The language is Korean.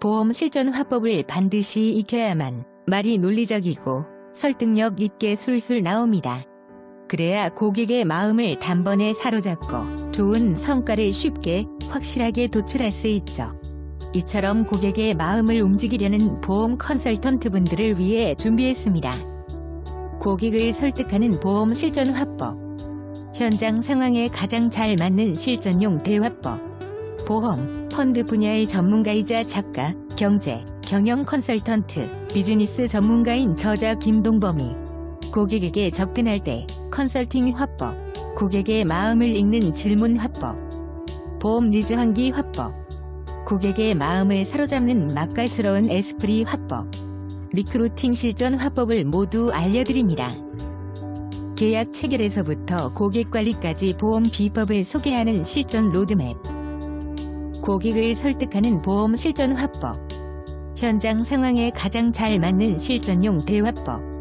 보험 실전 화법을 반드시 익혀야만 말이 논리적이고 설득력 있게 술술 나옵니다. 그래야 고객의 마음을 단번에 사로잡고 좋은 성과를 쉽게 확실하게 도출할 수 있죠. 이처럼 고객의 마음을 움직이려는 보험 컨설턴트 분들을 위해 준비했습니다. 고객을 설득하는 보험 실전 화법. 현장 상황에 가장 잘 맞는 실전용 대화법. 보험, 펀드 분야의 전문가이자 작가, 경제, 경영 컨설턴트, 비즈니스 전문가인 저자 김동범이 고객에게 접근할 때 컨설팅 화법, 고객의 마음을 읽는 질문 화법, 보험 리즈 환기 화법, 고객의 마음을 사로잡는 맛깔스러운 에스프리 화법, 리크루팅 실전 화법을 모두 알려드립니다. 계약 체결에서부터 고객 관리까지 보험 비법을 소개하는 실전 로드맵. 고객을 설득하는 보험 실전 화법. 현장 상황에 가장 잘 맞는 실전용 대화법.